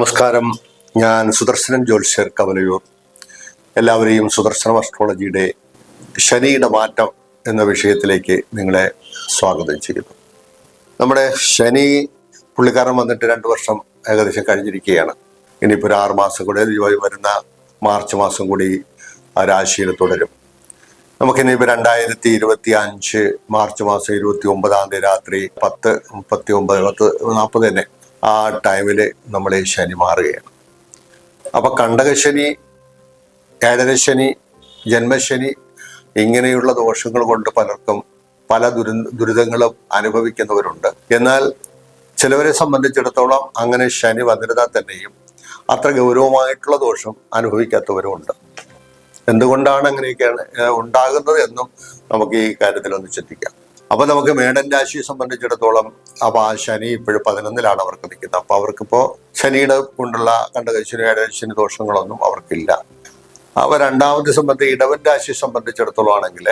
നമസ്കാരം. ഞാൻ സുദർശനൻ ജ്യോത്സ്യർ കവലയൂർ. എല്ലാവരെയും സുദർശനം അസ്ട്രോളജിയുടെ ശനിയുടെ മാറ്റം എന്ന വിഷയത്തിലേക്ക് നിങ്ങളെ സ്വാഗതം ചെയ്യുന്നു. നമ്മുടെ ശനി പുള്ളിക്കാരൻ വന്നിട്ട് രണ്ട് വർഷം ഏകദേശം കഴിഞ്ഞിരിക്കുകയാണ്. ഇനിയിപ്പോൾ ഒരു ആറ് മാസം കൂടി വരുന്ന മാർച്ച് മാസം കൂടി ആ രാശിയിൽ തുടരും. നമുക്കിനിയിപ്പോൾ രണ്ടായിരത്തി ഇരുപത്തി അഞ്ച് മാർച്ച് മാസം ഇരുപത്തി ഒമ്പതാം തീയതി രാത്രി പത്ത് മുപ്പത്തി ഒമ്പത് പത്ത് നാൽപ്പത് തന്നെ ആ ടൈമിൽ നമ്മളെ ശനി മാറുകയാണ്. അപ്പൊ കണ്ടകശനി ഏഴരശനി ജന്മശനി ഇങ്ങനെയുള്ള ദോഷങ്ങൾ കൊണ്ട് പലർക്കും പല ദുരി ദുരിതങ്ങളും അനുഭവിക്കുന്നവരുണ്ട്. എന്നാൽ ചിലവരെ സംബന്ധിച്ചിടത്തോളം അങ്ങനെ ശനി വന്നിരുന്നാൽ തന്നെയും അത്ര ഗൗരവമായിട്ടുള്ള ദോഷം അനുഭവിക്കാത്തവരുമുണ്ട് എന്തുകൊണ്ടാണ് അങ്ങനെയൊക്കെയാണ് ഉണ്ടാകുന്നത് എന്നും നമുക്ക് ഈ കാര്യത്തിൽ ഒന്ന് ചിന്തിക്കാം. അപ്പൊ നമുക്ക് മേടൻ രാശിയെ സംബന്ധിച്ചിടത്തോളം അപ്പൊ ആ ശനി ഇപ്പോഴും പതിനൊന്നിലാണ് അവർക്ക് നിൽക്കുന്നത്. അപ്പൊ അവർക്കിപ്പോ ശനിയുടെ കൊണ്ടുള്ള കണ്ടകശനി ഏഴശനി ദോഷങ്ങളൊന്നും അവർക്കില്ല. അവ രണ്ടാമത്തെ സംബന്ധിച്ച് ഇടവൻ രാശിയെ സംബന്ധിച്ചിടത്തോളം ആണെങ്കിൽ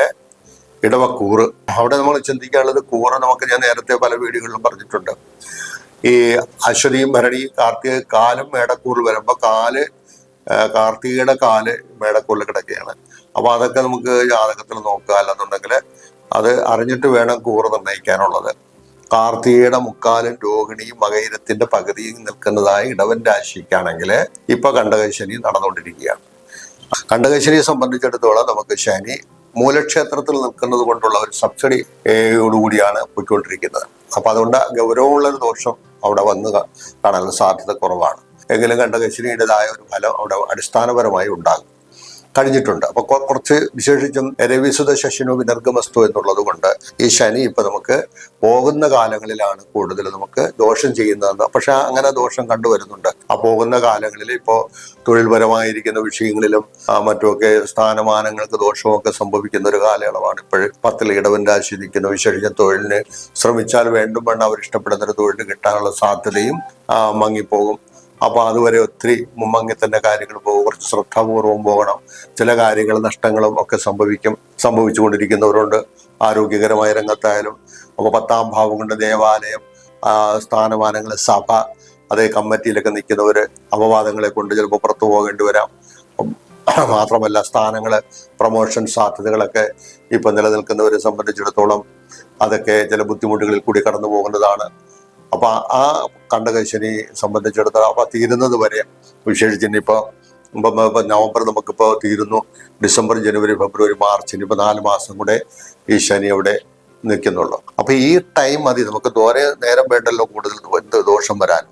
ഇടവക്കൂറ്. അവിടെ നമ്മൾ ചിന്തിക്കാനുള്ളത് കൂറ് നമുക്ക് ഞാൻ നേരത്തെ പല വീഡിയോകളിലും പറഞ്ഞിട്ടുണ്ട്. ഈ അശ്വതിയും ഭരണിയും കാർത്തിക കാലും മേടക്കൂറ് വരുമ്പോൾ കാൽ കാർത്തികയുടെ കാൽ മേടക്കൂറിൽ കിടക്കുകയാണ്. അപ്പൊ അതൊക്കെ നമുക്ക് ജാതകത്തിൽ നോക്കുക. അല്ലെന്നുണ്ടെങ്കിൽ അത് അറിഞ്ഞിട്ട് വേണം കൂറ് നിർണയിക്കാനുള്ളത്. കാർത്തികയുടെ മുക്കാലും രോഹിണിയും മകയിരത്തിന്റെ പകുതിയും നിൽക്കുന്നതായ ഇടവൻ രാശിക്കാണെങ്കിൽ ഇപ്പൊ കണ്ടകശനി നടന്നുകൊണ്ടിരിക്കുകയാണ്. കണ്ടകശനിയെ സംബന്ധിച്ചിടത്തോളം നമുക്ക് ശനി മൂലക്ഷേത്രത്തിൽ നിൽക്കുന്നത് കൊണ്ടുള്ള ഒരു സബ്സിഡി കൂടിയാണ് പോയിക്കൊണ്ടിരിക്കുന്നത്. അപ്പൊ അതുകൊണ്ട് ഗൗരവമുള്ള ഒരു ദോഷം അവിടെ വന്ന് കാണാനുള്ള സാധ്യത കുറവാണ്. എങ്കിലും കണ്ടകശനിയുടേതായ ഒരു ഫലം അവിടെ അടിസ്ഥാനപരമായി ഉണ്ടാകും. കഴിഞ്ഞിട്ടുണ്ട്. അപ്പൊ കുറച്ച് വിശേഷിച്ചും രവിസുത ശശിനു വിനർഗമസ്തു എന്നുള്ളത് കൊണ്ട് ഈ ശനി ഇപ്പൊ നമുക്ക് പോകുന്ന കാലങ്ങളിലാണ് കൂടുതൽ നമുക്ക് ദോഷം ചെയ്യുന്നതെന്ന്. പക്ഷെ അങ്ങനെ ദോഷം കണ്ടുവരുന്നുണ്ട് ആ പോകുന്ന കാലങ്ങളിൽ ഇപ്പോ തൊഴിൽപരമായിരിക്കുന്ന വിഷയങ്ങളിലും മറ്റുമൊക്കെ സ്ഥാനമാനങ്ങൾക്ക് ദോഷമൊക്കെ സംഭവിക്കുന്ന ഒരു കാലയളവാണ് ഇപ്പോൾ പത്തിൽ ഇടവൻ രാശി നിൽക്കുന്ന വിശേഷിച്ച തൊഴിലിന് ശ്രമിച്ചാൽ വേണ്ടും വേണ്ട അവർ ഇഷ്ടപ്പെടുന്ന ഒരു തൊഴിൽ കിട്ടാനുള്ള സാധ്യതയും മങ്ങിപ്പോകും. അപ്പൊ അതുവരെ ഒത്തിരി മുമ്മങ്ങി തന്നെ കാര്യങ്ങൾ പോകും കുറച്ച് ശ്രദ്ധാപൂർവം പോകണം. ചില കാര്യങ്ങൾ നഷ്ടങ്ങളും ഒക്കെ സംഭവിക്കും സംഭവിച്ചുകൊണ്ടിരിക്കുന്നവരുണ്ട്. ആരോഗ്യകരമായ രംഗത്തായാലും. അപ്പോൾ പത്താം ഭാവം കൊണ്ട് ദേവാലയം സ്ഥാനമാനങ്ങൾ സഭ അതേ കമ്മിറ്റിയിലൊക്കെ നിൽക്കുന്നവർ അപവാദങ്ങളെ കൊണ്ട് ചിലപ്പോൾ പുറത്തു പോകേണ്ടി വരാം. മാത്രമല്ല സ്ഥാനങ്ങൾ പ്രൊമോഷൻ സാധ്യതകളൊക്കെ ഇപ്പൊ നിലനിൽക്കുന്നവരെ സംബന്ധിച്ചിടത്തോളം അതൊക്കെ ചില ബുദ്ധിമുട്ടുകളിൽ കൂടി കടന്നു പോകുന്നതാണ് അപ്പൊ ആ- കണ്ടകശനി സംബന്ധിച്ചിടത്തോളം അപ്പൊ തീരുന്നത് വരെ വിശേഷിച്ച് ഇനിയിപ്പോ ഇപ്പം ഇപ്പം നവംബർ നമുക്കിപ്പോൾ തീരുന്നു. ഡിസംബർ ജനുവരി ഫെബ്രുവരി മാർച്ച് ഇപ്പം നാല് മാസം കൂടെ ഈ ശനി അവിടെ നിൽക്കുന്നുള്ളൂ. അപ്പം ഈ ടൈം മതി. നമുക്ക് ദോരെ നേരം വേണ്ടല്ലോ കൂടുതൽ എന്ത് ദോഷം വരാൻ.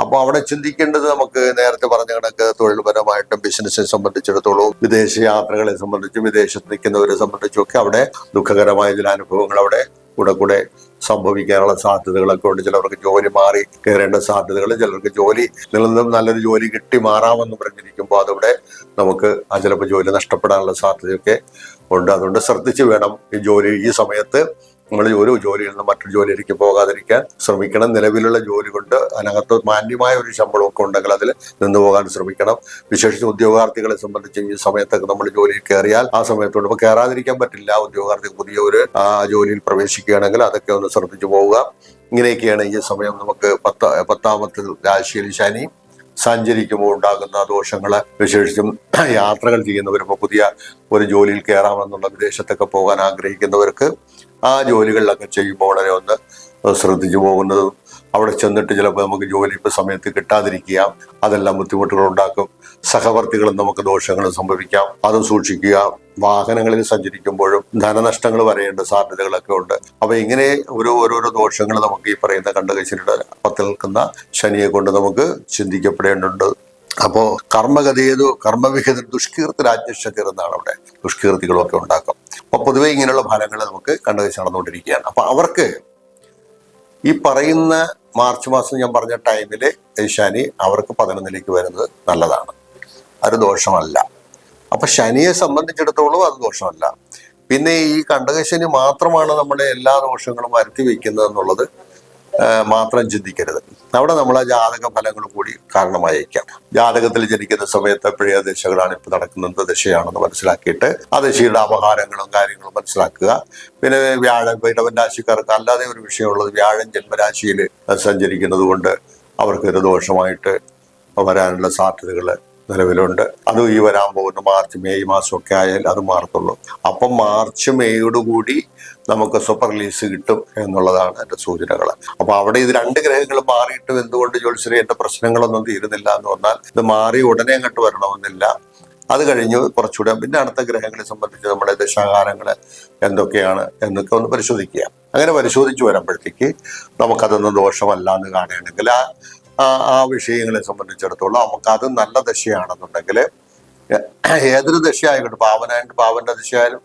അപ്പോൾ അവിടെ ചിന്തിക്കേണ്ടത് നമുക്ക് നേരത്തെ പറഞ്ഞ കണക്ക് തൊഴിൽപരമായിട്ടും ബിസിനസ്സിനെ സംബന്ധിച്ചിടത്തോളം വിദേശ യാത്രകളെ സംബന്ധിച്ചും വിദേശത്ത് നിൽക്കുന്നവരെ സംബന്ധിച്ചും ഒക്കെ അവിടെ ദുഃഖകരമായ ചില അനുഭവങ്ങൾ അവിടെ കൂടെ കൂടെ സംഭവിക്കാനുള്ള സാധ്യതകളൊക്കെ ഉണ്ട്. ചിലർക്ക് ജോലി മാറി കയറേണ്ട സാധ്യതകൾ ചിലർക്ക് ജോലി നിലനിന്നും നല്ലൊരു ജോലി കിട്ടി മാറാമെന്ന് പറഞ്ഞിരിക്കുമ്പോൾ അതവിടെ നമുക്ക് ആ ചിലപ്പോൾ ജോലി നഷ്ടപ്പെടാനുള്ള സാധ്യതയൊക്കെ ഉണ്ട്. അതുകൊണ്ട് ശ്രദ്ധിച്ച് വേണം ഈ ജോലി ഈ സമയത്ത് നമ്മൾ ഒരു ജോലിയിൽ നിന്ന് മറ്റൊരു ജോലിയിലേക്ക് പോകാതിരിക്കാൻ ശ്രമിക്കണം. നിലവിലുള്ള ജോലി കൊണ്ട് അതിനകത്ത് മാന്യമായ ഒരു ശമ്പളമൊക്കെ ഉണ്ടെങ്കിൽ അതിൽ നിന്ന് പോകാൻ ശ്രമിക്കണം. വിശേഷിച്ച് ഉദ്യോഗാർത്ഥികളെ സംബന്ധിച്ച് ഈ സമയത്തൊക്കെ നമ്മൾ ജോലിയിൽ കയറിയാൽ ആ സമയത്തോട് ഇപ്പൊ കയറാതിരിക്കാൻ പറ്റില്ല. ഉദ്യോഗാർത്ഥി പുതിയ ഒരു ആ ജോലിയിൽ പ്രവേശിക്കുകയാണെങ്കിൽ അതൊക്കെ ഒന്ന് ശ്രദ്ധിച്ചു പോവുക. ഇങ്ങനെയൊക്കെയാണ് ഈ സമയം നമുക്ക് പത്ത പത്താമത്തെ രാശിയിൽ ശനി സഞ്ചരിക്കുമ്പോൾ ഉണ്ടാകുന്ന ദോഷങ്ങൾ. വിശേഷിച്ചും യാത്രകൾ ചെയ്യുന്നവർ ഇപ്പോൾ പുതിയ ഒരു ജോലിയിൽ കയറാമെന്നുള്ള വിദേശത്തൊക്കെ പോകാൻ ആഗ്രഹിക്കുന്നവർക്ക് ആ ജോലികളിലൊക്കെ ചെയ്യുമ്പോൾ വളരെ ഒന്ന് ശ്രദ്ധിച്ചു പോകുന്നതും അവിടെ ചെന്നിട്ട് ചിലപ്പോൾ നമുക്ക് ജോലി ഇപ്പം സമയത്ത് കിട്ടാതിരിക്കുക അതെല്ലാം ബുദ്ധിമുട്ടുകൾ ഉണ്ടാക്കും സഹവർത്തികളും നമുക്ക് ദോഷങ്ങൾ സംഭവിക്കാം അത് സൂക്ഷിക്കുക വാഹനങ്ങളിൽ സഞ്ചരിക്കുമ്പോഴും ധനനഷ്ടങ്ങൾ വരേണ്ട സാധ്യതകളൊക്കെ ഉണ്ട്. അപ്പൊ ഇങ്ങനെ ഒരു ഓരോരോ ദോഷങ്ങൾ നമുക്ക് ഈ പറയുന്ന കണ്ടകശനിയുടെ പത്തിൽ നിൽക്കുന്ന ശനിയെ കൊണ്ട് നമുക്ക് ചിന്തിക്കപ്പെടേണ്ടതുണ്ട്. അപ്പോൾ കർമ്മഗതിയതു കർമ്മവിഹിത ദുഷ്കീർത്തി രാജ്യക്ഷതി എന്നാണ് അവിടെ ദുഷ്കീർത്തികളൊക്കെ ഉണ്ടാക്കും. അപ്പൊ പൊതുവെ ഇങ്ങനെയുള്ള ഫലങ്ങൾ നമുക്ക് കണ്ടുവച്ച് നടന്നുകൊണ്ടിരിക്കുകയാണ്. അപ്പൊ അവർക്ക് ഈ പറയുന്ന മാർച്ച് മാസം ഞാൻ പറഞ്ഞ ടൈമിൽ ശനി അവർക്ക് പതിനൊന്നിലേക്ക് വരുന്നത് നല്ലതാണ്. അത് ദോഷമല്ല. അപ്പൊ ശനിയെ സംബന്ധിച്ചിടത്തോളം അത് ദോഷമല്ല. പിന്നെ ഈ കണ്ടകശനി മാത്രമാണ് നമ്മുടെ എല്ലാ ദോഷങ്ങളും വരുത്തി വയ്ക്കുന്നത് എന്നുള്ളത് മാത്രം ചിന്തിക്കരുത്. അവിടെ നമ്മൾ ജാതക ഫലങ്ങൾ കൂടി കാരണമായേക്കാം. ജാതകത്തിൽ ജനിക്കുന്ന സമയത്ത് എപ്പോഴേ ദശകളാണ് ഇപ്പൊ നടക്കുന്നത് ദശയാണെന്ന് മനസ്സിലാക്കിയിട്ട് ആ ദശയുടെ അപഹാരങ്ങളും കാര്യങ്ങളും മനസ്സിലാക്കുക. പിന്നെ വ്യാഴം ഇടവൻ രാശിക്കാർക്ക് അല്ലാതെ ഒരു വിഷയമുള്ളത് വ്യാഴം ജന്മരാശിയിൽ സഞ്ചരിക്കുന്നത് കൊണ്ട് അവർക്ക് ഒരു ദോഷമായിട്ട് വരാനുള്ള സാധ്യതകൾ നിലവിലുണ്ട്. അത് ഈ വരാൻ പോകുന്ന മാർച്ച് മെയ് മാസമൊക്കെ ആയാൽ അത് മാറത്തുള്ളൂ. അപ്പം മാർച്ച് മെയ്യോട് കൂടി നമുക്ക് സൂപ്പർ റിലീസ് കിട്ടും എന്നുള്ളതാണ് എന്റെ സൂചനകൾ. അപ്പൊ അവിടെ ഇത് രണ്ട് ഗ്രഹങ്ങൾ മാറിയിട്ടും എന്തുകൊണ്ട് ജോലിശ്രീ എന്റെ പ്രശ്നങ്ങളൊന്നും തീരുന്നില്ല എന്ന് പറഞ്ഞാൽ ഇത് മാറി ഉടനെ അങ്ങോട്ട് വരണമെന്നില്ല. അത് കഴിഞ്ഞ് കുറച്ചുകൂടെ പിന്നെ അടുത്ത ഗ്രഹങ്ങളെ സംബന്ധിച്ച് നമ്മുടെ ദശാകാരങ്ങൾ എന്തൊക്കെയാണ് എന്നൊക്കെ ഒന്ന് പരിശോധിക്കുക. അങ്ങനെ പരിശോധിച്ച് വരുമ്പോഴത്തേക്ക് നമുക്കതൊന്നും ദോഷമല്ല എന്ന് കാണുകയാണെങ്കിൽ ആ ആ- വിഷയങ്ങളെ സംബന്ധിച്ചിടത്തോളം നമുക്ക് അത് നല്ല ദശയാണെന്നുണ്ടെങ്കിൽ ഏതൊരു ദശയായിക്കോട്ടെ പാവനായിട്ട് പാവന്റെ ദശയായാലും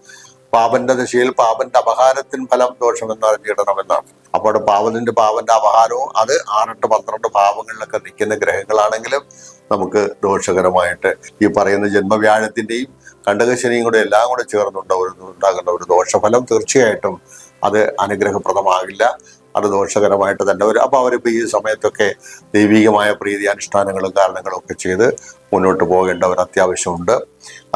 പാപന്റെ ദശയിൽ പാപന്റെ അപഹാരത്തിൻ ഫലം ദോഷമെന്ന് അറിഞ്ഞിടണമെന്നാണ്. അപ്പോൾ പാവനിന്റെ പാവന്റെ അപഹാരവും അത് ആറെട്ട് പന്ത്രണ്ട് ഭാവങ്ങളിലൊക്കെ നിൽക്കുന്ന ഗ്രഹങ്ങളാണെങ്കിലും നമുക്ക് ദോഷകരമായിട്ട് ഈ പറയുന്ന ജന്മവ്യാഴത്തിന്റെയും കണ്ടകശനിയും കൂടെ എല്ലാം കൂടെ ചേർന്നുണ്ടാകുന്ന ഒരു ദോഷഫലം തീർച്ചയായിട്ടും അത് അനുഗ്രഹപ്രദമാകില്ല. അത് ദോഷകരമായിട്ട് തന്നെ വരും. അപ്പോൾ അവരിപ്പോ ഈ സമയത്തൊക്കെ ദൈവികമായ പ്രീതി അനുഷ്ഠാനങ്ങളും കാരണങ്ങളും ഒക്കെ ചെയ്ത് മുന്നോട്ട് പോകേണ്ട ഒരു അത്യാവശ്യമുണ്ട്.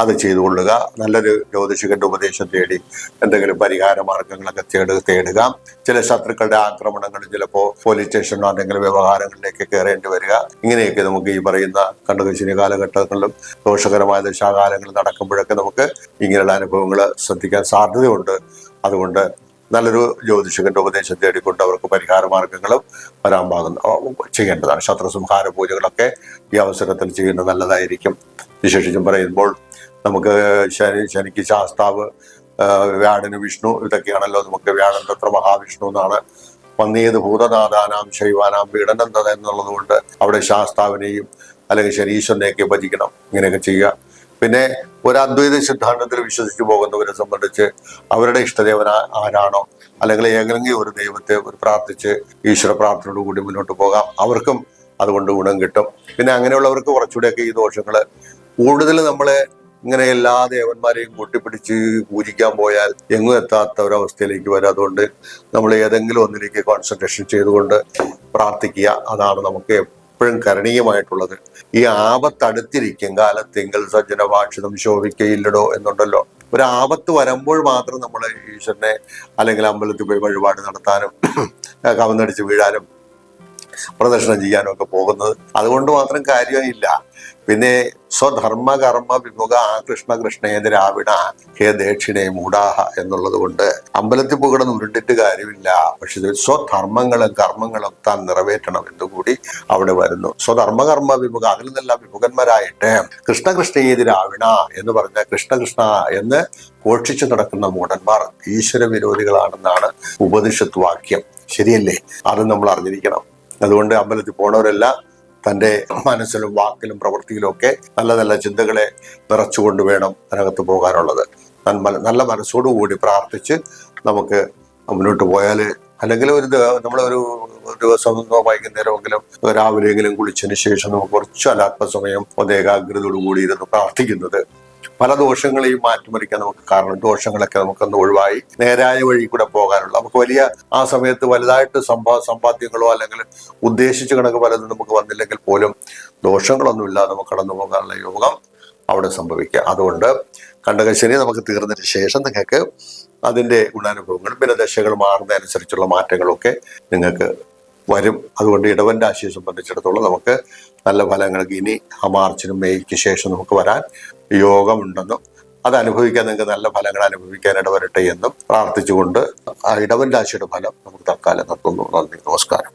അത് ചെയ്തുകൊള്ളുക. നല്ലൊരു ജ്യോതിഷികന്റെ ഉപദേശം തേടി എന്തെങ്കിലും പരിഹാര മാർഗങ്ങളൊക്കെ തേടുക. തേടുക ചില ശത്രുക്കളുടെ ആക്രമണങ്ങൾ ചിലപ്പോൾ പോലീസ് സ്റ്റേഷനോ അല്ലെങ്കിൽ വ്യവഹാരങ്ങളിലേക്ക് കയറേണ്ടി വരിക. ഇങ്ങനെയൊക്കെ നമുക്ക് ഈ പറയുന്ന കണ്ടുകശിനി കാലഘട്ടങ്ങളിലും ദോഷകരമായ ദശാകാലങ്ങൾ നടക്കുമ്പോഴൊക്കെ നമുക്ക് ഇങ്ങനെയുള്ള അനുഭവങ്ങൾ ശ്രദ്ധിക്കാൻ സാധ്യതയുണ്ട്. അതുകൊണ്ട് നല്ലൊരു ജ്യോതിഷകന്റെ ഉപദേശം തേടിക്കൊണ്ട് അവർക്ക് പരിഹാര മാർഗങ്ങളും വരാൻ പാകുന്ന ചെയ്യേണ്ടതാണ്. ശത്രുസംഹാര പൂജകളൊക്കെ ഈ അവസരത്തിൽ ചെയ്യുന്നത് നല്ലതായിരിക്കും. വിശേഷിച്ചും പറയുമ്പോൾ നമുക്ക് ശനി ശനിക്ക് ശാസ്താവ് വ്യാഴന് വിഷ്ണു ഇതൊക്കെയാണല്ലോ. നമുക്ക് വ്യാഴൻ തത്ര മഹാവിഷ്ണു എന്നാണ് വന്നേത്. ഭൂതനാഥാനാം ശൈവാനാം പീഡനം തഥ എന്നുള്ളത് കൊണ്ട് അവിടെ ശാസ്താവിനെയും അല്ലെങ്കിൽ ശനീശ്വരനെയൊക്കെ ഭജിക്കണം. ഇങ്ങനെയൊക്കെ ചെയ്യുക. പിന്നെ ഒരു അദ്വൈത സിദ്ധാന്തത്തിൽ വിശ്വസിച്ചു പോകുന്നവരെ സംബന്ധിച്ച് അവരുടെ ഇഷ്ടദേവൻ ആരാണോ അല്ലെങ്കിൽ ഏതെങ്കിലും ഒരു ദൈവത്തെ ഒരു പ്രാർത്ഥിച്ച് ഈശ്വര പ്രാർത്ഥനയോടുകൂടി മുന്നോട്ട് പോകാം. അവർക്കും അതുകൊണ്ട് ഗുണം കിട്ടും. പിന്നെ അങ്ങനെയുള്ളവർക്ക് കുറച്ചുകൂടെയൊക്കെ ഈ ദോഷങ്ങൾ കൂടുതൽ നമ്മൾ ഇങ്ങനെ എല്ലാ ദേവന്മാരെയും കൂട്ടിപ്പിടിച്ച് പൂജിക്കാൻ പോയാൽ എങ്ങും എത്താത്ത ഒരവസ്ഥയിലേക്ക് വരും. അതുകൊണ്ട് നമ്മൾ ഏതെങ്കിലും ഒന്നിലേക്ക് കോൺസെൻട്രേഷൻ ചെയ്തുകൊണ്ട് പ്രാർത്ഥിക്കുക. അതാണ് നമുക്ക് എപ്പോഴും കരണീയമായിട്ടുള്ളത്. ഈ ആപത്തടുത്തിരിക്കും കാലത്തെങ്കിൽ സജ്ജന ഭാഷിതം ശോഭിക്കയില്ലടോ എന്നുണ്ടല്ലോ. ഒരു ആപത്ത് വരുമ്പോൾ മാത്രം നമ്മൾ ഈശ്വരനെ അല്ലെങ്കിൽ അമ്പലത്തിൽ പോയി വഴിപാട് നടത്താനും കവന്നടിച്ച് വീഴാനും പ്രദർശനം ചെയ്യാനും ഒക്കെ പോകുന്നത്. അതുകൊണ്ട് മാത്രം കാര്യമില്ല. പിന്നെ സ്വധർമ്മ കർമ്മ വിമുഖ കൃഷ്ണ കൃഷ്ണേന്ദ്രാവിണ ഹേ ദക്ഷിണേ മൂടാഹ എന്നുള്ളത് കൊണ്ട് അമ്പലത്തിൽ പോകണം ഉരുണ്ടിട്ട് കാര്യമില്ല. പക്ഷെ സ്വധർമ്മങ്ങളും കർമ്മങ്ങളും താൻ നിറവേറ്റണം എന്നുകൂടി അവിടെ വരുന്നു. സ്വധർമ്മ കർമ്മ വിമുഖ അതിൽ നിന്നെല്ലാം വിമുഖന്മാരായിട്ട് കൃഷ്ണ കൃഷ്ണേതിരാവിണ എന്ന് പറഞ്ഞ കൃഷ്ണ കൃഷ്ണ എന്ന് ഘോഷിച്ചു നടക്കുന്ന മൂടന്മാർ ഈശ്വര വിരോധികളാണെന്നാണ് ഉപനിഷത്ത് വാക്യം. ശരിയല്ലേ? അത് നമ്മൾ അറിഞ്ഞിരിക്കണം. അതുകൊണ്ട് അമ്പലത്തിൽ പോണവരെല്ലാം തന്റെ മനസ്സിലും വാക്കിലും പ്രവൃത്തിയിലും ഒക്കെ നല്ല നല്ല ചിന്തകളെ നിറച്ചുകൊണ്ട് വേണം അതിനകത്ത് പോകാനുള്ളത്. നല്ല മനസ്സോടുകൂടി പ്രാർത്ഥിച്ച് നമുക്ക് മുന്നോട്ട് പോയാൽ അല്ലെങ്കിൽ ഒരു നമ്മളൊരു ദിവസം വൈകുന്നേരമെങ്കിലും രാവിലെയെങ്കിലും കുളിച്ചതിന് ശേഷം നമുക്ക് കുറച്ച് സമയം ഒന്ന് ഏകാഗ്രതയോടുകൂടി ഇരുന്ന് പ്രാർത്ഥിക്കുന്നത് പല ദോഷങ്ങളെയും മാറ്റിമറിക്കാൻ നമുക്ക് കാരണം ദോഷങ്ങളൊക്കെ നമുക്കൊന്ന് ഒഴിവായി നേരായ വഴി കൂടെ പോകാനുള്ള. നമുക്ക് വലിയ ആ സമയത്ത് വലുതായിട്ട് സമ്പാ സമ്പാദ്യങ്ങളോ അല്ലെങ്കിൽ ഉദ്ദേശിച്ച കണക്ക് പലതും നമുക്ക് വന്നില്ലെങ്കിൽ പോലും ദോഷങ്ങളൊന്നുമില്ലാതെ നമുക്ക് കടന്നു പോകാനുള്ള യോഗം അവിടെ സംഭവിക്കുക. അതുകൊണ്ട് കണ്ടകശനി നമുക്ക് തീർന്നതിന് ശേഷം നിങ്ങൾക്ക് അതിന്റെ ഗുണാനുഭവങ്ങളും പിന്നെ ദശകൾ മാറുന്നതനുസരിച്ചുള്ള മാറ്റങ്ങളൊക്കെ നിങ്ങൾക്ക് വരും. അതുകൊണ്ട് ഇടവൻ രാശിയെ സംബന്ധിച്ചിടത്തോളം നമുക്ക് നല്ല ഫലങ്ങൾ ഇനി മാർച്ചിനും മെയ്ക്ക് ശേഷം നമുക്ക് വരാൻ യോഗമുണ്ടെന്നും അത് അനുഭവിക്കാൻ നിങ്ങൾക്ക് നല്ല ഫലങ്ങൾ അനുഭവിക്കാൻ ഇടവരട്ടെ എന്നും പ്രാർത്ഥിച്ചുകൊണ്ട് ആ ഇടവൻ രാശിയുടെ ഫലം നമുക്ക് തൽക്കാലം നിർത്തുന്നു. നന്ദി. നമസ്കാരം.